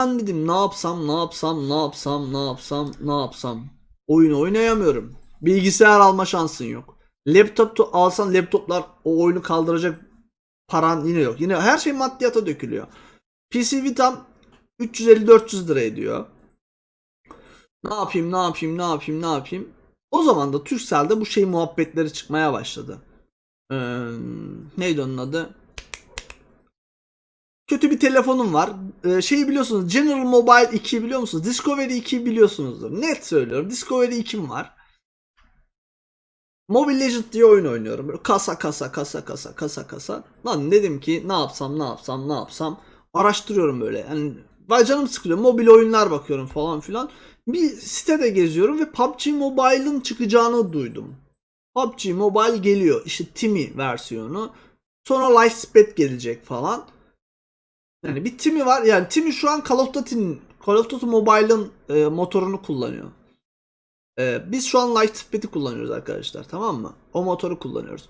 Ben dedim ne yapsam ne yapsam ne yapsam ne yapsam ne yapsam. Oyun oynayamıyorum. Bilgisayar alma şansın yok. Laptop alsan laptoplar o oyunu kaldıracak paran yine yok. Yine her şey maddiyata dökülüyor. PC Vita'm 350-400 lira ediyor. Ne yapayım ne yapayım ne yapayım ne yapayım. O zaman da Turkcell'de bu şey muhabbetleri çıkmaya başladı. Ee, neydi onun adı? Kötü bir telefonum var. Ee, şeyi biliyorsunuz General Mobile 2 biliyor musunuz? Discovery 2 biliyorsunuzdur. Net söylüyorum. Discovery 2'm var. Mobile Legend diye oyun oynuyorum. Böyle kasa kasa kasa kasa kasa kasa. Lan dedim ki ne yapsam ne yapsam ne yapsam. Araştırıyorum böyle. Yani vay canım sıkılıyor. Mobil oyunlar bakıyorum falan filan. Bir sitede geziyorum ve PUBG Mobile'ın çıkacağını duydum. PUBG Mobile geliyor. İşte Timi versiyonu. Sonra Lightspeed gelecek falan. Yani bir Timi var. Yani Timi şu an Call of Duty'nin Call of Duty Mobile'ın e, motorunu kullanıyor. E, biz şu an Lightspeed'i kullanıyoruz arkadaşlar. Tamam mı? O motoru kullanıyoruz.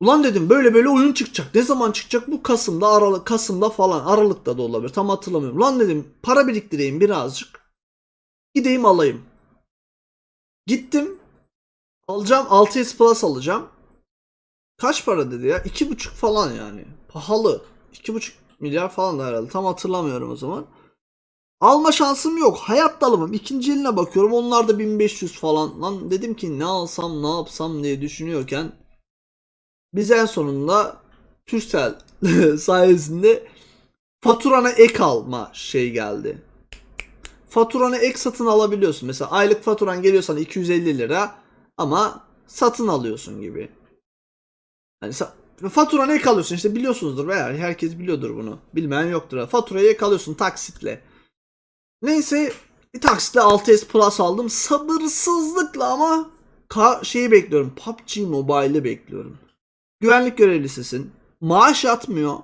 Ulan dedim böyle böyle oyun çıkacak. Ne zaman çıkacak? Bu Kasım'da, Aralık, Kasım'da falan. Aralık'ta da olabilir. Tam hatırlamıyorum. Ulan dedim para biriktireyim birazcık. Gideyim alayım. Gittim. Alacağım 6s Plus alacağım. Kaç para dedi ya? 2,5 falan yani. Pahalı. 2,5 milyar falan da herhalde. Tam hatırlamıyorum o zaman. Alma şansım yok. Hayatta alamam. İkinci eline bakıyorum. Onlar da 1500 falan. Lan dedim ki ne alsam ne yapsam diye düşünüyorken biz en sonunda Turkcell sayesinde faturana ek alma şey geldi. Faturana ek satın alabiliyorsun. Mesela aylık faturan geliyor sana 250 lira ama satın alıyorsun gibi. Sa- faturana ek alıyorsun işte biliyorsunuzdur veya herkes biliyordur bunu. Bilmeyen yoktur. Faturayı ek alıyorsun taksitle. Neyse bir taksitle 6s Plus aldım. Sabırsızlıkla ama ka- şeyi bekliyorum. PUBG Mobile'ı bekliyorum. Güvenlik görevlisisin. Maaş yatmıyor.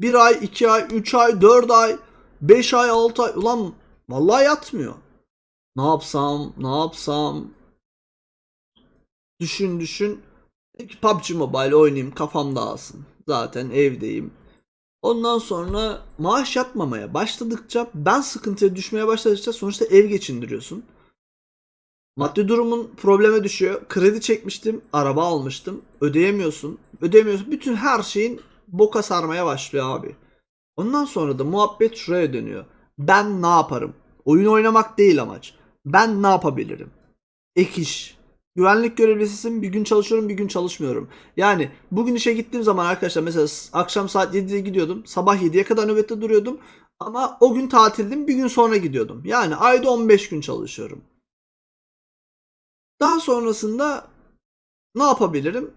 1 ay, 2 ay, 3 ay, 4 ay, 5 ay, 6 ay. Ulan vallahi yatmıyor. Ne yapsam, ne yapsam? Düşün düşün. Dedim ki PUBG Mobile oynayayım kafam dağılsın. Zaten evdeyim. Ondan sonra maaş yatmamaya başladıkça ben sıkıntıya düşmeye başladıkça sonuçta ev geçindiriyorsun. Maddi durumun probleme düşüyor. Kredi çekmiştim, araba almıştım. Ödeyemiyorsun. Ödeyemiyorsun. Bütün her şeyin boka sarmaya başlıyor abi. Ondan sonra da muhabbet şuraya dönüyor. Ben ne yaparım? Oyun oynamak değil amaç. Ben ne yapabilirim? Ek iş. Güvenlik görevlisisin bir gün çalışıyorum bir gün çalışmıyorum. Yani bugün işe gittiğim zaman arkadaşlar mesela akşam saat 7'de gidiyordum. Sabah 7'ye kadar nöbette duruyordum. Ama o gün tatildim bir gün sonra gidiyordum. Yani ayda 15 gün çalışıyorum. Daha sonrasında ne yapabilirim?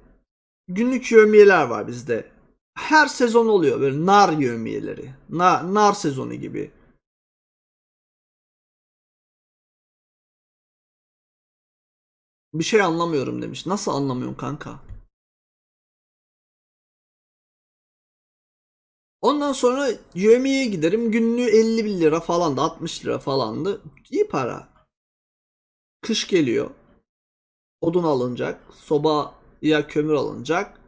Günlük yevmiyeler var bizde. Her sezon oluyor böyle nar yevmiyeleri. Nar, nar sezonu gibi. Bir şey anlamıyorum demiş. Nasıl anlamıyorum kanka? Ondan sonra yevmiyeye giderim. Günlüğü 50 lira falan da 60 lira falandı. İyi para. Kış geliyor. Odun alınacak. Sobaya kömür alınacak.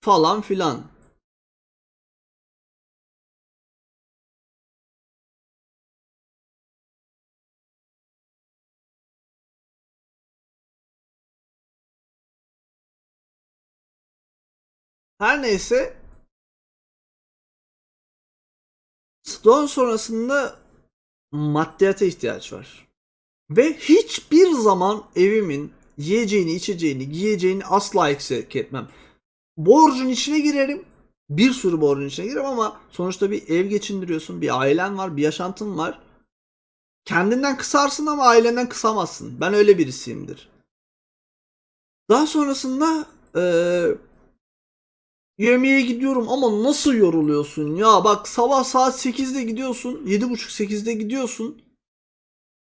Falan filan. Her neyse Stone sonrasında maddiyata ihtiyaç var. Ve hiçbir zaman evimin yiyeceğini, içeceğini, giyeceğini asla eksik etmem. Borcun içine girerim. Bir sürü borcun içine girerim ama sonuçta bir ev geçindiriyorsun, bir ailen var, bir yaşantın var. Kendinden kısarsın ama ailenden kısamazsın. Ben öyle birisiyimdir. Daha sonrasında eee Yemeğe gidiyorum ama nasıl yoruluyorsun ya? Bak sabah saat 8'de gidiyorsun. 7.30-8'de gidiyorsun.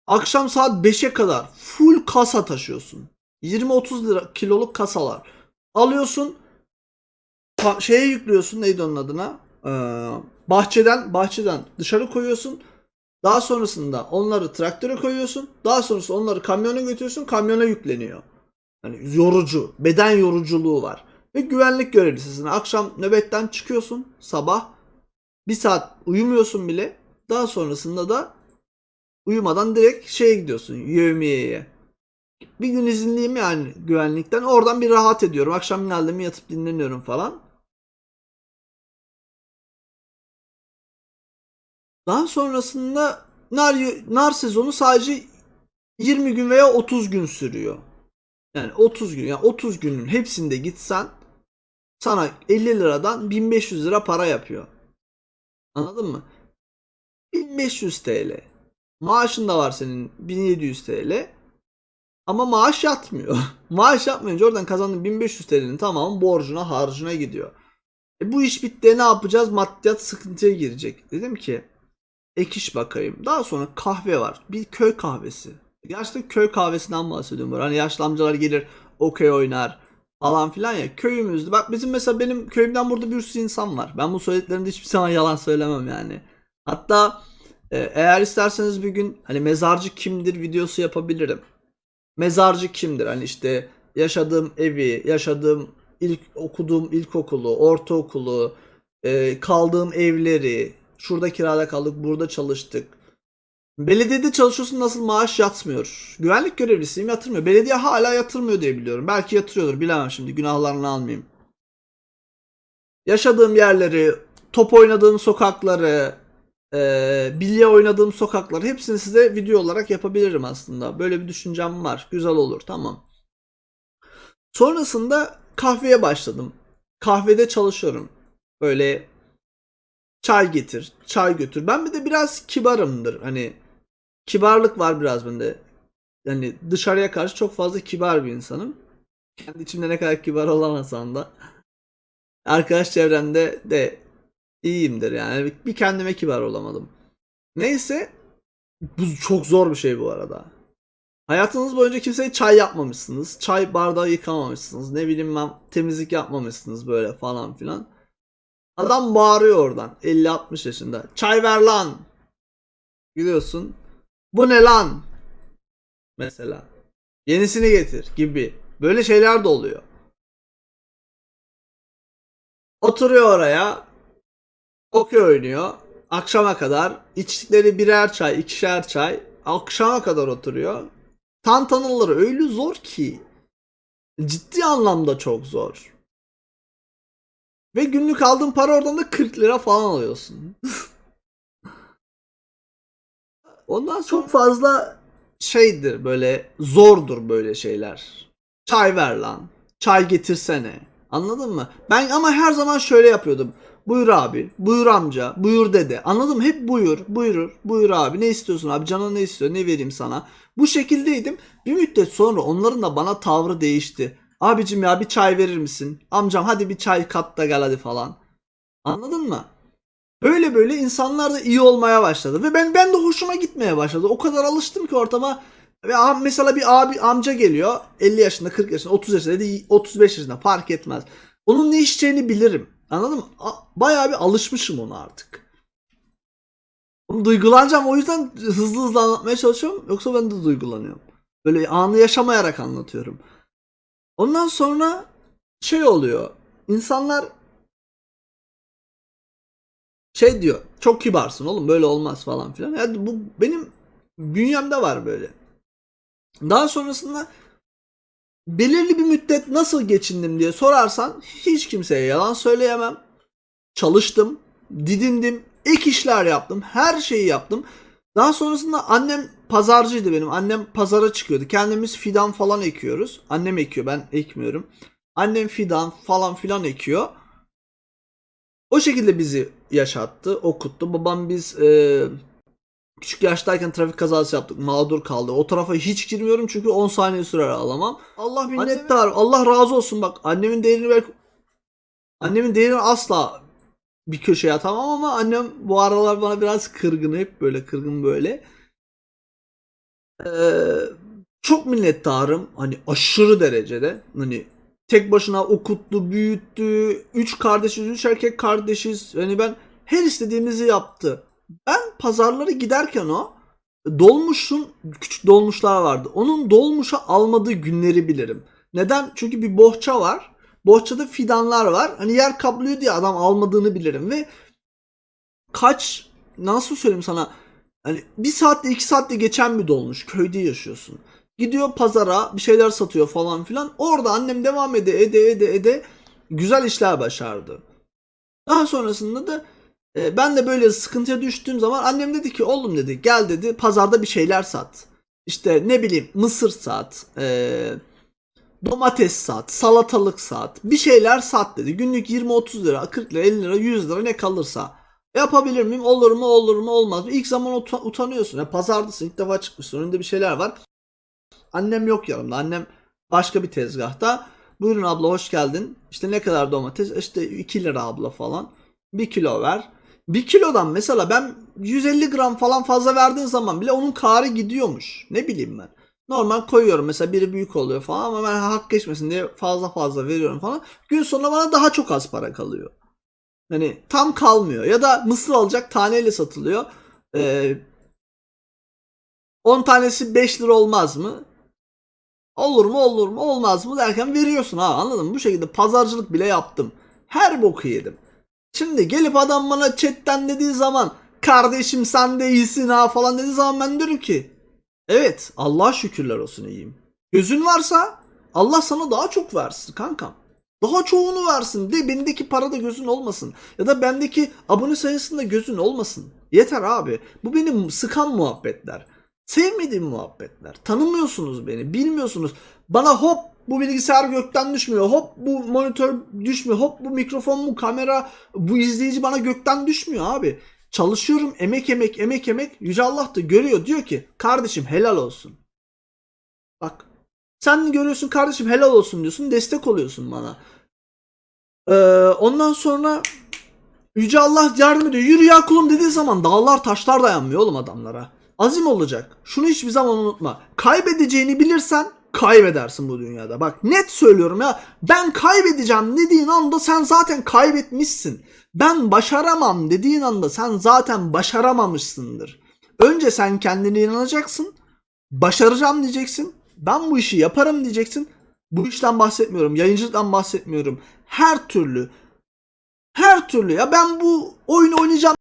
Akşam saat 5'e kadar full kasa taşıyorsun. 20-30 lira kiloluk kasalar. Alıyorsun. şeye yüklüyorsun. Neydi onun adına? Ee, bahçeden bahçeden dışarı koyuyorsun. Daha sonrasında onları traktöre koyuyorsun. Daha sonrasında onları kamyona götürüyorsun. Kamyona yükleniyor. Yani yorucu, beden yoruculuğu var. Ve güvenlik görevlisisin. Akşam nöbetten çıkıyorsun sabah. Bir saat uyumuyorsun bile. Daha sonrasında da uyumadan direkt şeye gidiyorsun. Yevmiyeye. Bir gün izinliyim yani güvenlikten. Oradan bir rahat ediyorum. Akşam geldim yatıp dinleniyorum falan. Daha sonrasında nar, nar sezonu sadece 20 gün veya 30 gün sürüyor. Yani 30 gün. Yani 30 günün hepsinde gitsen sana 50 liradan 1500 lira para yapıyor. Anladın mı? 1500 TL. Maaşın da var senin 1700 TL. Ama maaş yatmıyor. maaş yatmayınca oradan kazandığın 1500 TL'nin tamamı borcuna harcına gidiyor. E bu iş bitti ne yapacağız? Maddiyat sıkıntıya girecek. Dedim ki ek iş bakayım. Daha sonra kahve var. Bir köy kahvesi. Gerçekten köy kahvesinden bahsediyorum. Böyle. Hani yaşlı amcalar gelir okey oynar falan filan ya. Köyümüzde bak bizim mesela benim köyümden burada bir sürü insan var. Ben bu söylediklerimde hiçbir zaman yalan söylemem yani. Hatta e, eğer isterseniz bir gün hani mezarcı kimdir videosu yapabilirim. Mezarcı kimdir? Hani işte yaşadığım evi, yaşadığım ilk okuduğum ilkokulu, ortaokulu, e, kaldığım evleri, şurada kirada kaldık, burada çalıştık. Belediyede çalışıyorsun nasıl maaş yatmıyor. Güvenlik görevlisiyim yatırmıyor. Belediye hala yatırmıyor diye biliyorum. Belki yatırıyordur bilemem şimdi günahlarını almayayım. Yaşadığım yerleri, top oynadığım sokakları, e, bilye oynadığım sokakları hepsini size video olarak yapabilirim aslında. Böyle bir düşüncem var. Güzel olur tamam. Sonrasında kahveye başladım. Kahvede çalışıyorum. Böyle çay getir, çay götür. Ben bir de biraz kibarımdır. Hani kibarlık var biraz bende. Yani dışarıya karşı çok fazla kibar bir insanım. Kendi içimde ne kadar kibar olamasam da. Arkadaş çevremde de iyiyimdir yani. Bir kendime kibar olamadım. Neyse. Bu çok zor bir şey bu arada. Hayatınız boyunca kimseye çay yapmamışsınız. Çay bardağı yıkamamışsınız. Ne bileyim ben temizlik yapmamışsınız böyle falan filan. Adam bağırıyor oradan 50-60 yaşında. Çay ver lan. Gidiyorsun. Bu ne lan? Mesela. Yenisini getir gibi. Böyle şeyler de oluyor. Oturuyor oraya. Okey oynuyor. Akşama kadar. içtikleri birer çay, ikişer çay. Akşama kadar oturuyor. Tantanaları öyle zor ki. Ciddi anlamda çok zor. Ve günlük aldığın para oradan da 40 lira falan alıyorsun. Ondan çok fazla şeydir böyle zordur böyle şeyler. Çay ver lan. Çay getirsene. Anladın mı? Ben ama her zaman şöyle yapıyordum. Buyur abi, buyur amca, buyur dede. Anladın mı? Hep buyur, buyurur, buyur abi. Ne istiyorsun abi? Canın ne istiyor? Ne vereyim sana? Bu şekildeydim. Bir müddet sonra onların da bana tavrı değişti. Abicim ya bir çay verir misin? Amcam hadi bir çay kat da gel hadi falan. Anladın mı? Böyle böyle insanlar da iyi olmaya başladı ve ben ben de hoşuma gitmeye başladı. O kadar alıştım ki ortama ve mesela bir abi amca geliyor 50 yaşında 40 yaşında 30 yaşında dedi 35 yaşında fark etmez. Onun ne içeceğini bilirim. Anladın mı? Bayağı bir alışmışım ona artık. Oğlum Duygulanacağım o yüzden hızlı hızlı anlatmaya çalışıyorum. Yoksa ben de duygulanıyorum. Böyle anı yaşamayarak anlatıyorum. Ondan sonra şey oluyor. İnsanlar şey diyor. Çok kibarsın oğlum böyle olmaz falan filan. Yani bu benim bünyemde var böyle. Daha sonrasında belirli bir müddet nasıl geçindim diye sorarsan hiç kimseye yalan söyleyemem. Çalıştım, didindim, ek işler yaptım, her şeyi yaptım. Daha sonrasında annem pazarcıydı benim. Annem pazara çıkıyordu. Kendimiz fidan falan ekiyoruz. Annem ekiyor ben ekmiyorum. Annem fidan falan filan ekiyor. O şekilde bizi yaşattı, okuttu. Babam biz e, küçük yaştayken trafik kazası yaptık. Mağdur kaldı. O tarafa hiç girmiyorum çünkü 10 saniye sürer ağlamam. Allah minnettar. Allah razı olsun bak. Annemin değerini belki annemin değerini asla bir köşeye atamam ama annem bu aralar bana biraz kırgın. Hep böyle kırgın böyle. Ee, çok minnettarım. Hani aşırı derecede. Hani tek başına okuttu, büyüttü. Üç kardeşiz, üç erkek kardeşiz. Yani ben her istediğimizi yaptı. Ben pazarlara giderken o dolmuşun küçük dolmuşlar vardı. Onun dolmuşa almadığı günleri bilirim. Neden? Çünkü bir bohça var. Bohçada fidanlar var. Hani yer kaplıyor diye adam almadığını bilirim ve kaç nasıl söyleyeyim sana hani bir saatte iki saatte geçen bir dolmuş köyde yaşıyorsun. Gidiyor pazara bir şeyler satıyor falan filan. Orada annem devam ede ede ede ede güzel işler başardı. Daha sonrasında da e, ben de böyle sıkıntıya düştüğüm zaman annem dedi ki oğlum dedi gel dedi pazarda bir şeyler sat. İşte ne bileyim mısır sat, e, domates sat, salatalık sat, bir şeyler sat dedi. Günlük 20-30 lira, 40 lira, 50 lira, 100 lira ne kalırsa. Yapabilir miyim? Olur mu? Olur mu? Olmaz mı? İlk zaman uta- utanıyorsun. Ya pazardasın, ilk defa çıkmışsın. Önünde bir şeyler var. Annem yok yanımda. Annem başka bir tezgahta. Buyurun abla hoş geldin. İşte ne kadar domates? İşte 2 lira abla falan. 1 kilo ver. 1 kilodan mesela ben 150 gram falan fazla verdiğin zaman bile onun karı gidiyormuş. Ne bileyim ben. Normal koyuyorum mesela biri büyük oluyor falan ama ben hak geçmesin diye fazla fazla veriyorum falan. Gün sonunda bana daha çok az para kalıyor. Hani tam kalmıyor. Ya da mısır alacak taneyle satılıyor. Ee, 10 tanesi 5 lira olmaz mı? Olur mu olur mu olmaz mı derken veriyorsun ha anladın mı? Bu şekilde pazarcılık bile yaptım. Her boku yedim. Şimdi gelip adam bana chatten dediği zaman kardeşim sen de iyisin ha falan dediği zaman ben diyorum ki evet Allah şükürler olsun iyiyim. Gözün varsa Allah sana daha çok versin kankam. Daha çoğunu versin de bendeki parada gözün olmasın. Ya da bendeki abone sayısında gözün olmasın. Yeter abi. Bu benim sıkan muhabbetler. Sevmediğim muhabbetler. Tanımıyorsunuz beni. Bilmiyorsunuz. Bana hop bu bilgisayar gökten düşmüyor. Hop bu monitör düşmüyor. Hop bu mikrofon mu kamera bu izleyici bana gökten düşmüyor abi. Çalışıyorum emek emek emek emek. Yüce Allah da görüyor diyor ki kardeşim helal olsun. Bak sen görüyorsun kardeşim helal olsun diyorsun destek oluyorsun bana. Ee, ondan sonra Yüce Allah yardım ediyor. Yürü ya kulum dediği zaman dağlar taşlar dayanmıyor oğlum adamlara. Azim olacak. Şunu hiçbir zaman unutma. Kaybedeceğini bilirsen kaybedersin bu dünyada. Bak net söylüyorum ya. Ben kaybedeceğim dediğin anda sen zaten kaybetmişsin. Ben başaramam dediğin anda sen zaten başaramamışsındır. Önce sen kendine inanacaksın. Başaracağım diyeceksin. Ben bu işi yaparım diyeceksin. Bu işten bahsetmiyorum. Yayıncılıktan bahsetmiyorum. Her türlü her türlü ya ben bu oyunu oynayacağım